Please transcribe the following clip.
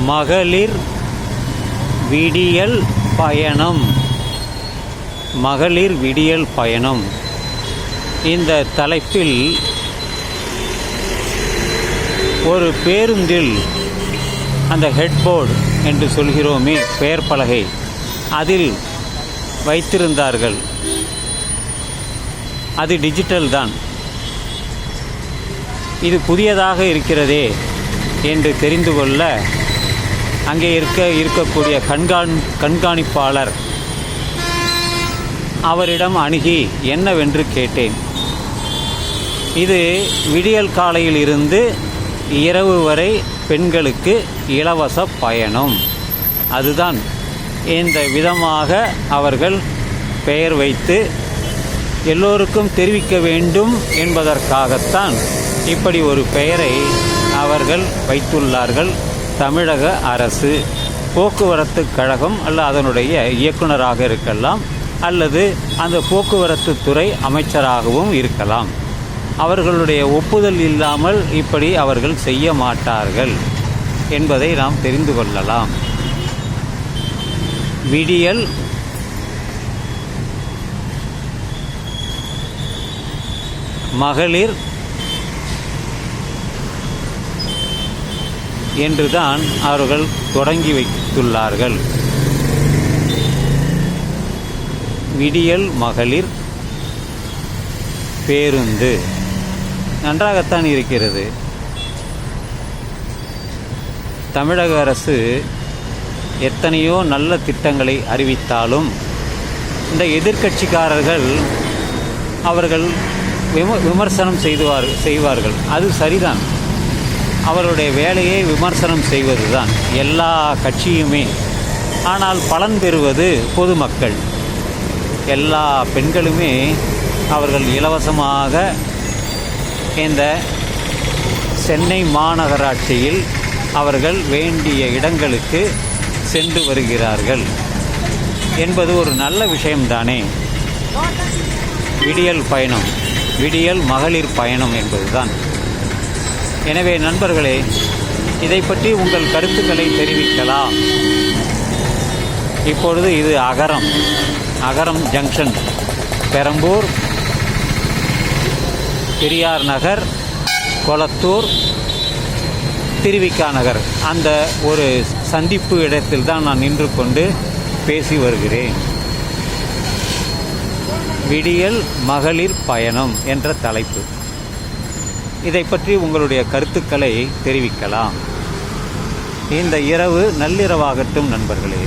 மகளிர் விடியல் பயணம். மகளிர் விடியல் பயணம். இந்த தலைப்பில் ஒரு பேருந்தில் அந்த ஹெட்போர்டு என்று சொல்கிறோமே பெயர் பலகை அதில் வைத்திருந்தார்கள். அது டிஜிட்டல் தான். இது புதியதாக இருக்கிறதே என்று தெரிந்து கொள்ள அங்கே இருக்க இருக்கக்கூடிய கண்காண் கண்காணிப்பாளர் அவரிடம் அணுகி என்னவென்று கேட்டேன். இது விடியல் காலையில் இருந்து இரவு வரை பெண்களுக்கு இலவச பயணம். அதுதான் இந்த விதமாக அவர்கள் பெயர் வைத்து எல்லோருக்கும் தெரிவிக்க வேண்டும் என்பதற்காகத்தான் இப்படி ஒரு பெயரை அவர்கள் வைத்துள்ளார்கள். தமிழக அரசு போக்குவரத்து கழகம் அல்ல அதனுடைய இயக்குனராக இருக்கலாம் அல்லது அந்த போக்குவரத்து துறை அமைச்சராகவும் இருக்கலாம். அவர்களுடைய ஒப்புதல் இல்லாமல் இப்படி அவர்கள் செய்ய மாட்டார்கள் என்பதை நாம் தெரிந்து கொள்ளலாம். விடியல் மகளிர் என்றுதான் அவர்கள் தொடங்கி வைத்துள்ளார்கள். விடியல் மகளிர் பேருந்து. நன்றாகத்தான் இருக்கிறது. தமிழக அரசு எத்தனையோ நல்ல திட்டங்களை அறிவித்தாலும் இந்த எதிர்க்கட்சிக்காரர்கள் அவர்கள் விம விமர்சனம் செய்துவார் செய்வார்கள். அது சரிதான். அவருடைய வேலையை விமர்சனம் செய்வதுதான் எல்லா கட்சியுமே. ஆனால் பலன் பெறுவது பொதுமக்கள். எல்லா பெண்களுமே அவர்கள் இலவசமாக இந்த சென்னை மாநகராட்சியில் அவர்கள் வேண்டிய இடங்களுக்கு சென்று வருகிறார்கள். என்பது ஒரு நல்ல விஷயம்தானே. விடியல் பயணம் விடியல் மகளிர் பயணம் என்பதுதான். எனவே நண்பர்களே இதை பற்றி உங்கள் கருத்துக்களை தெரிவிக்கலாம். இப்பொழுது இது அகரம். அகரம் ஜங்ஷன். பெரம்பூர் பெரியார் நகர் கொளத்தூர் திருவிக்கா நகர். அந்த ஒரு சந்திப்பு இடத்தில் தான் நான் நின்று கொண்டு பேசி வருகிறேன். விடியல் மகளிர் பயணம் என்ற தலைப்பு. இதை பற்றி உங்களுடைய கருத்துக்களை தெரிவிக்கலாம். இந்த இரவு நள்ளிரவாகட்டும் நண்பர்களே.